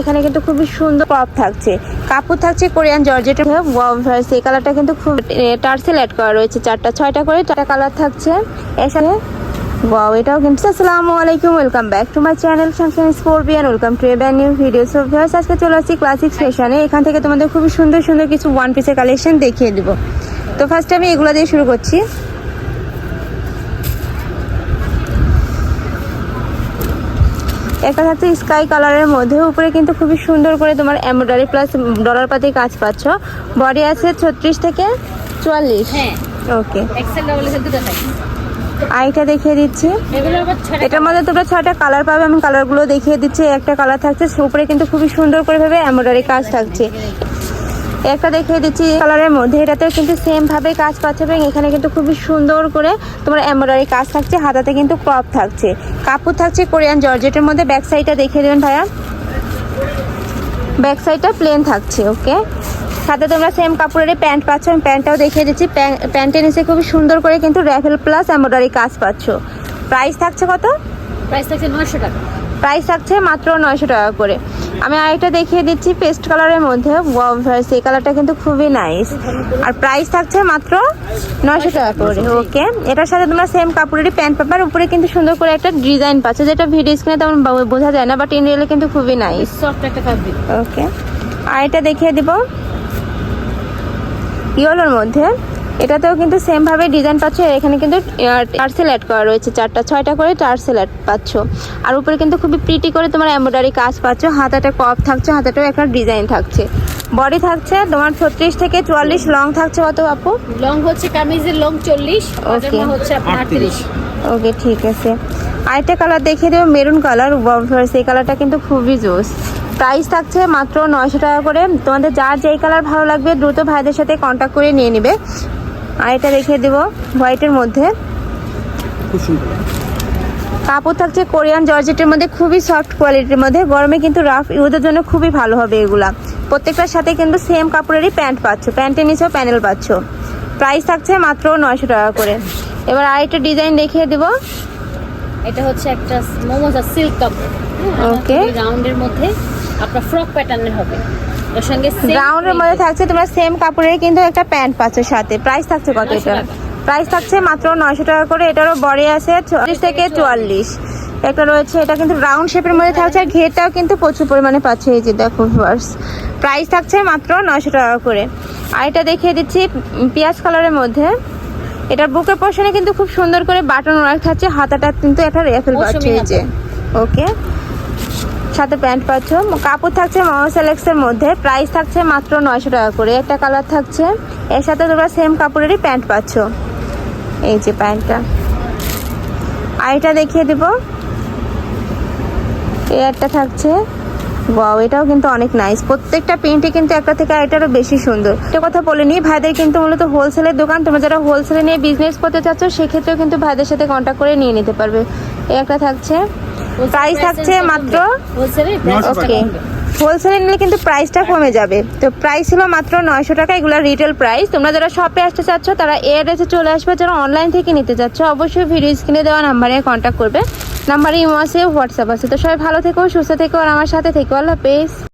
এখানে কিন্তু খুবই সুন্দর ক্রপ থাকছে। কাপড় থাকছে কোরিয়ান জর্জেটের ভার্স এই কালারটা কিন্তু খুব টার্সেল অ্যাড করা রয়েছে চারটা, ছয়টা করে চারটা কালার থাকছে। এর সাথে ওয়াও এটাও কিন্তু, আসসালামু আলাইকুম welcome back to my channel Shamsan scorpion welcome to এবার নিউ ভিডিও সো ভিউয়ার্স আজকে চলে আসছি ক্লাসিক ফ্যাশনে এখান থেকে তোমাদের খুবই সুন্দর সুন্দর কিছু ওয়ান পিসের কালেকশন দেখিয়ে দিব। তো ফার্স্টে আমি এগুলো দিয়ে শুরু করছি। একটা থাকছে স্কাই কালারের মধ্যে উপরে কিন্তু খুবই সুন্দর করে তোমার এমব্রয়ডারি প্লাস ডলার পাতি কাজ পাচ্ছ। বডি আছে ছত্রিশ থেকে চুয়াল্লিশ। হ্যাঁ। ওকে থাকে। আইটা দেখিয়ে দিচ্ছি। এটার মধ্যে তোমরা ছটা কালার পাবে আমি কালারগুলো দেখিয়ে দিচ্ছি একটা কালার থাকছে উপরে কিন্তু খুবই সুন্দর করে ভাবে এমব্রয়ডারি কাজ থাকছে। একটা দেখিয়ে দিচ্ছি কালারের মধ্যে। এটাতেও কিন্তু সেম ভাবে কাজ পাচ্ছে এবং এখানে কিন্তু খুবই সুন্দর করে তোমার এমব্রয়ডারি কাজ থাকছে। হাতাতে কিন্তু ক্রপ থাকছে। কাপড় থাকছে কোরিয়ান জর্জেটের মধ্যে। ব্যাক সাইডটা দেখিয়ে দেবেন ভাইয়া। ব্যাক সাইডটা প্লেন থাকছে ওকে সাথে তোমরা সেম কাপড়ের প্যান্ট পাচ্ছ। আমি প্যান্টটাও দেখিয়ে দিচ্ছি। প্যান্টের নিচে খুবই সুন্দর করে কিন্তু র্যাফেল প্লাস এমব্রয়ডারি কাজ পাচ্ছ। প্রাইস থাকছে কত? প্রাইস থাকছে নয়শো টাকা। প্রাইস থাকছে মাত্র নয়শো টাকা করে। আমি আরেকটা দেখিয়ে দিচ্ছি পেস্ট কালারের মধ্যে। এই কালারটা কিন্তু খুবই নাইস আর প্রাইস থাকছে মাত্র নয়শো টাকা করে। ওকে এটার সাথে তোমরা সেম কাপড়েরই প্যান্ট পেপার উপরে কিন্তু সুন্দর করে একটা ডিজাইন পাচ্ছে। যেটা ভিডিও স্ক্রিনে তেমন বোঝা যায় না বাট ইন রিয়েলে কিন্তু খুবই নাইস সফট একটা ওকে আর এটা দেখিয়ে দিব। ইয়েলোর মধ্যে এটাতেও কিন্তু সেম ভাবে ডিজাইন পাচ্ছ এখানে কিন্তু টার্সেল অ্যাড করা রয়েছে চারটা ছয়টা করে টার্সেল অ্যাড পাচ্ছ। আর উপরে কিন্তু খুবই প্রিটি করে তোমার এমব্রয়ডারি কাজ পাচ্ছ হাতাটা কপ থাকছে হাতাটাও একটা ডিজাইন থাকছে। বডি থাকছে তোমার ছত্রিশ থেকে চুয়াল্লিশ লং থাকছে কত আপু? লং হচ্ছে কামিজের লং চল্লিশ ওকে হচ্ছে আটত্রিশ। ওকে ঠিক আছে। আরেকটা কালার দেখিয়ে দেবো মেরুন কালার এই কালারটা কিন্তু খুবই জোস। প্রাইস থাকছে মাত্র নয়শো টাকা করে। তোমাদের যার যেই কালার ভালো লাগবে দ্রুত ভাইদের সাথে কন্ট্যাক্ট করে নিয়ে নিবে। আর এটা দেখিয়ে দেবো হোয়াইটের মধ্যে। কাপড় থাকছে কোরিয়ান জর্জেটের মধ্যে খুবই সফট কোয়ালিটির মধ্যে। গরমে কিন্তু রাফ ইউজের জন্য খুবই ভালো হবে এগুলা। প্রত্যেকটার সাথে কিন্তু সেম কাপড়েরই প্যান্ট পাচ্ছ। প্যান্টের নিচেও প্যানেল পাচ্ছ। প্রাইস থাকছে মাত্র নয়শো টাকা করে। এবার আরেকটা ডিজাইন দেখিয়ে দেবো। এটা হচ্ছে একটা মোমোজা সিল্ক কাপড়। ওকে রাউন্ডের মধ্যে। আপনার ফ্রক প্যাটার্নের হবে। এর সঙ্গে same গ্রাউন্ডের মধ্যে থাকছে তোমরা সেম কাপড়ের কিন্তু একটা প্যান্ট পাচ্ছ সাথে। প্রাইস থাকছে কত 900 এটা প্রাইস থাকছে মাত্র নয়শো টাকা করে। এটারও বডি আছে চল্লিশ থেকে চুয়াল্লিশ। একটা রয়েছে এটা কিন্তু রাউন্ড শেপের মধ্যে থাকছে আর ঘেরটাও কিন্তু প্রচুর পরিমাণে পাচ্ছে। এই যে দেখো ভিউয়ার্স প্রাইস থাকছে মাত্র নয়শো টাকা করে। আর এটা দেখিয়ে দিচ্ছি পেঁয়াজ কালারের মধ্যে। এটার বুকের পোর্শনে কিন্তু খুব সুন্দর করে বাটন ওয়ার্ক থাকছে। হাতাটা কিন্তু একটা রেফেল পাচ্ছে এই যে। ওকে সাথে প্যান্ট পাচ্ছ। কাপড় থাকছে সেলেক্সের মধ্যে। প্রাইস থাকছে মাত্র নয়শো টাকা করে। একটা কালার থাকছে। এর সাথে তোমরা সেম কাপড়েরই প্যান্ট পাচ্ছ। এই যে প্যান্টটা। আর এটা দেখিয়ে দিব। এই একটা থাকছে। ওয়াও এটাও কিন্তু অনেক নাইস প্রত্যেকটা প্রিন্টে কিন্তু একটা থেকে আরেকটারও বেশি সুন্দর। একটা কথা বলে নিই, ভাইদের কিন্তু মূলত হোলসেলের দোকান। তোমরা যারা হোলসেলে নিয়ে বিজনেস করতে চাচ্ছ, সেক্ষেত্রেও কিন্তু ভাইদের সাথে কন্ট্যাক্ট করে নিয়ে নিতে পারবে। এই একটা থাকছে। প্রাইস থাকছে মাত্র ওকে হোলসেলে নিলে কিন্তু প্রাইসটা কমে যাবে। তো প্রাইস ছিল মাত্র নয়শো টাকা এগুলো রিটেল প্রাইস তোমরা যারা শপে আসতে চাচ্ছ তারা এর এসে চলে আসবে। যারা অনলাইন থেকে নিতে চাচ্ছ অবশ্যই ভিডিও স্ক্রিনে দেওয়া নাম্বারে কন্ট্যাক্ট করবে। নাম্বারে ইমো আছে হোয়াটসঅ্যাপ আছে। তো সবাই ভালো থেকো সুস্থ থেকো আর আমার সাথে থেকো। আল্লাহ হাফেজ।